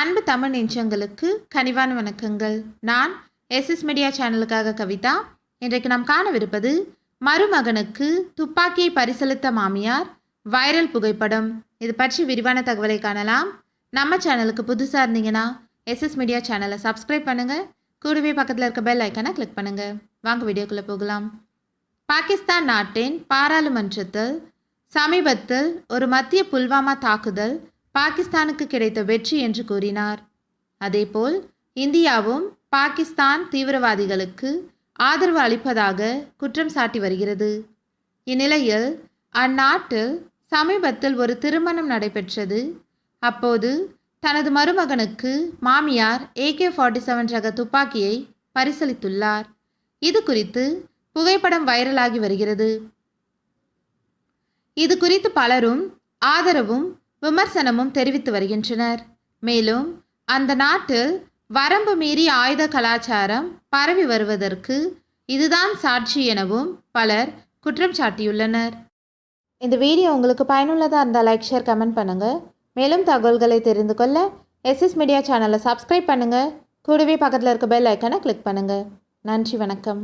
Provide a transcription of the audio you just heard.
அன்பு தமிழ் நெஞ்சங்களுக்கு கனிவான வணக்கங்கள். நான் எஸ்எஸ் மீடியா சேனலுக்காக கவிதா. இன்றைக்கு நாம் காணவிருப்பது மருமகனுக்கு துப்பாக்கியை பரிசளித்த மாமியார் வைரல் புகைப்படம். இது பற்றி விரிவான தகவலை காணலாம். நம்ம சேனலுக்கு புதுசாக இருந்தீங்கன்னா எஸ்எஸ் மீடியா சேனலை சப்ஸ்கிரைப் பண்ணுங்கள் கூடவே பக்கத்தில் இருக்க பெல் ஐக்கானை கிளிக் பண்ணுங்கள் வாங்க வீடியோக்குள்ளே போகலாம். பாகிஸ்தான் நாட்டின் பாராளுமன்றத்தில் சமீபத்தில் ஒரு மத்திய புல்வாமா தாக்குதல் பாகிஸ்தானுக்கு கிடைத்த வெற்றி என்று கூறினார். அதேபோல் இந்தியாவும் பாகிஸ்தான் தீவிரவாதிகளுக்கு ஆதரவு அளிப்பதாக குற்றம் சாட்டி வருகிறது. இந்நிலையில் அந்நாட்டில் சமீபத்தில் ஒரு திருமணம் நடைபெற்றது. அப்போது தனது மருமகனுக்கு மாமியார் ஏகே ஃபார்ட்டி செவன் ரக துப்பாக்கியை பரிசளித்துள்ளார். இது குறித்து புகைப்படம் வைரலாகி வருகிறது. இது குறித்து பலரும் ஆதரவும் விமர்சனமும் தெரிவித்து வருகின்றனர். மேலும் அந்த நாட்டில் வரம்பு மீறி ஆயுத கலாச்சாரம் பரவி வருவதற்கு இதுதான் சாட்சி எனவும் பலர் குற்றம் சாட்டியுள்ளனர். இந்த வீடியோ உங்களுக்கு பயனுள்ளதாக இருந்தால் லைக் ஷேர் கமெண்ட் பண்ணுங்கள் மேலும் தகவல்களை தெரிந்து கொள்ள எஸ்எஸ் மீடியா சேனலை சப்ஸ்கிரைப் பண்ணுங்கள் கூடவே பக்கத்தில் இருக்க பெல் ஐக்கனை கிளிக் பண்ணுங்கள் நன்றி வணக்கம்.